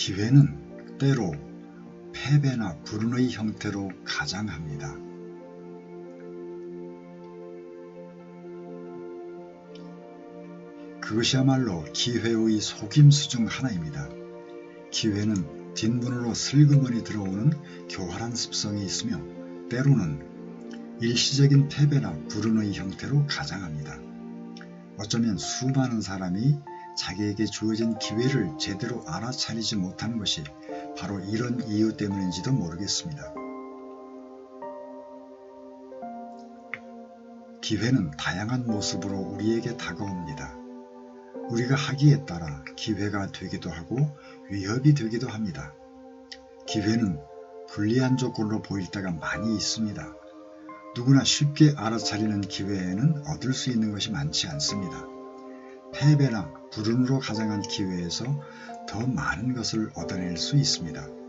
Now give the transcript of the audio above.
기회는 때로 패배나 불운의 형태로 가장합니다. 그것이야말로 기회의 속임수 중 하나입니다. 기회는 뒷문으로 슬그머니 들어오는 교활한 습성이 있으며 때로는 일시적인 패배나 불운의 형태로 가장합니다. 어쩌면 수많은 사람이 자기에게 주어진 기회를 제대로 알아차리지 못하는 것이 바로 이런 이유 때문인지도 모르겠습니다. 기회는 다양한 모습으로 우리에게 다가옵니다. 우리가 하기에 따라 기회가 되기도 하고 위협이 되기도 합니다. 기회는 불리한 조건으로 보일 때가 많이 있습니다. 누구나 쉽게 알아차리는 기회에는 얻을 수 있는 것이 많지 않습니다. 패배나 불운으로 가장한 기회에서 더 많은 것을 얻어낼 수 있습니다.